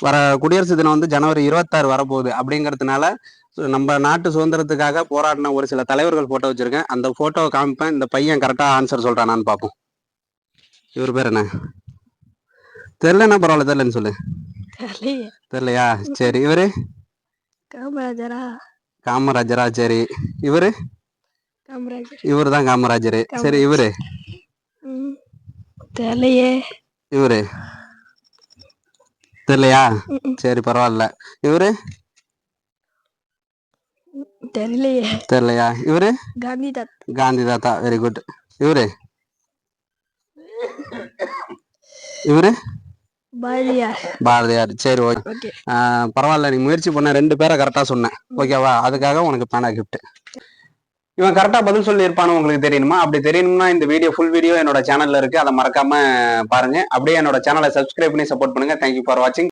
வர குடியரசு தினம் வந்து ஜனவரி இருபத்தாறு வரப்போகுது அப்படிங்கிறதுனால நம்ம நாட்டு சுதந்திரத்துக்காக போராடின ஒரு சில தலைவர்கள் போட்டோ வச்சிருக்கேன். அந்த போட்டோவை காமிப்பேன். இந்த பையன் கரெக்டா ஆன்சர் சொல்றானான்னு பார்ப்போம். இவர் பேர் என்ன? தெரியலன்னா பரவாயில்ல தெரியலன்னு சொல்லு. தெரியலையே. சரி இவரு? காமராஜரா. காமராஜரா சரி. இவரு? இவரு தான் காமராஜர். சரி இவரு? தெரியலையே. இவரு? தெரியலையா. சரி பரவாயில்ல. இவரு? தெரியலையே. தெரியலையா? இவரு? காந்தி தாத் காந்தி தாத்தா வெரி குட் இவரு? இவரு? பாரதியார். பாரதியார். சரி ஓகே. ஓகே. பரவாயில்ல நீ முயற்சி பண்ண ரெண்டு பேரை கரெக்டா சொன்னேன் ஓகேவா? அதுக்காக உனக்கு பேனா கிஃப்ட் இவன் கரெக்டாக பதில் சொல்லியிருப்பான்னு உங்களுக்கு தெரியணுமா? அப்படி தெரியணும்னா இந்த வீடியோ ஃபுல் வீடியோ என்னோட சேனலில் இருக்குது அதை மறக்காமல் பாருங்க. அப்படியே என்னோட சேனலை சப்ஸ்கிரைப் பண்ணி சப்போர்ட் பண்ணுங்க. தேங்க்யூ ஃபார் வாட்சிங்